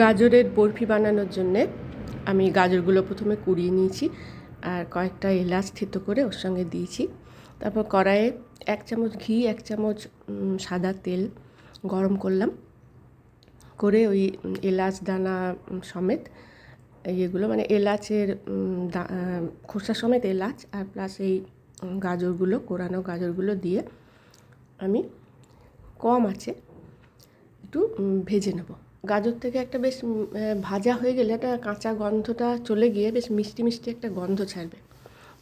গাজরের বরফি বানানোর জন্যে আমি গাজরগুলো প্রথমে কুড়িয়ে নিয়েছি আর কয়েকটা এলাচ থেতো করে ওর সঙ্গে দিয়েছি। তারপর কড়াইয়ে এক চামচ ঘি, এক চামচ সাদা তেল গরম করলাম। করে ওই এলাচ দানা সমেত ইয়েগুলো মানে এলাচের খোসা সমেত এলাচ আর প্লাস এই গাজরগুলো, কোরানো গাজরগুলো দিয়ে আমি কম আছে একটু ভেজে নেব। গাজর থেকে একটা বেশ ভাজা হয়ে গেলে একটা কাঁচা গন্ধটা চলে গিয়ে বেশ মিষ্টি মিষ্টি একটা গন্ধ ছাড়বে।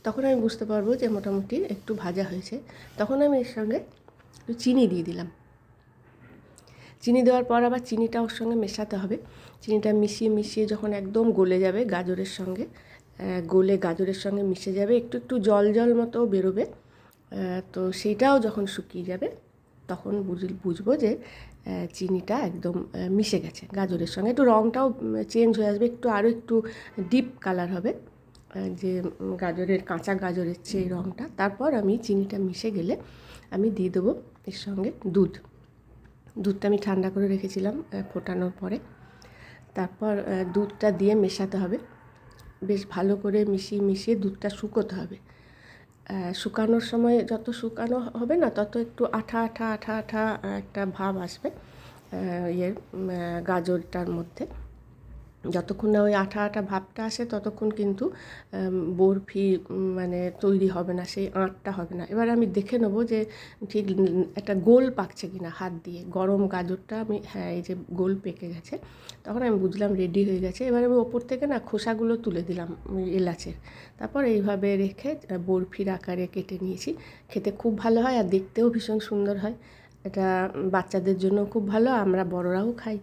তখন আমি বুঝতে পারব যে মোটামুটি একটু ভাজা হয়েছে। তখন আমি এর সঙ্গে একটু চিনি দিয়ে দিলাম। চিনি দেওয়ার পর আবার চিনিটা ওর সঙ্গে মেশাতে হবে। চিনিটা মিশিয়ে মিশিয়ে যখন একদম গলে যাবে গাজরের সঙ্গে গলে গাজরের সঙ্গে মিশে যাবে, একটু একটু জল জল মতো বেরোবে তো সেইটাও যখন শুকিয়ে যাবে তখন বুঝ, বুঝব যে চিনিটা একদম মিশে গেছে। গাজরের সঙ্গে একটু রঙটাও চেঞ্জ হয়ে আসবে, একটু আরও একটু ডিপ কালার হবে। যে গাজরের, কাঁচা গাজরের চেয়ে রঙটা তারপর আমি চিনিটা মিশে গেলে আমি দিয়ে দেবো এর সঙ্গে দুধ। দুধটা আমি ঠান্ডা করে রেখেছিলাম ফোটানোর পরে। তারপর দুধটা দিয়ে মেশাতে হবে। বেশ ভালো করে মিশিয়ে মিশিয়ে দুধটা শুকোতে হবে। শুকানোর সময় যত শুকানো হবে না, তত একটু আঠা আঠা আঠা আঠা একটা ভাব আসবে ইয়ের গাজরটার মধ্যে। যতক্ষণ না ওই আঠা আঠা ভাবটা আসে, ততক্ষণ কিন্তু বরফি মানে তৈরি হবে না, সেই আঁটটা হবে না। এবার আমি দেখে নেব যে ঠিক একটা গোল পাকছে কি না হাত দিয়ে। গরম গাজরটা আমি হ্যাঁ এই যে গোল পেকে গেছে। তখন আমি বুঝলাম রেডি হয়ে গেছে। এবার আমি ওপর থেকে না খোসাগুলো তুলে দিলাম এলাচের। তারপর এইভাবে রেখে বরফির আকারে কেটে নিয়েছি। খেতে খুব ভালো হয় আর দেখতেও ভীষণ সুন্দর হয়। এটা বাচ্চাদের জন্য খুব ভালো, আমরা বড়রাও খাই।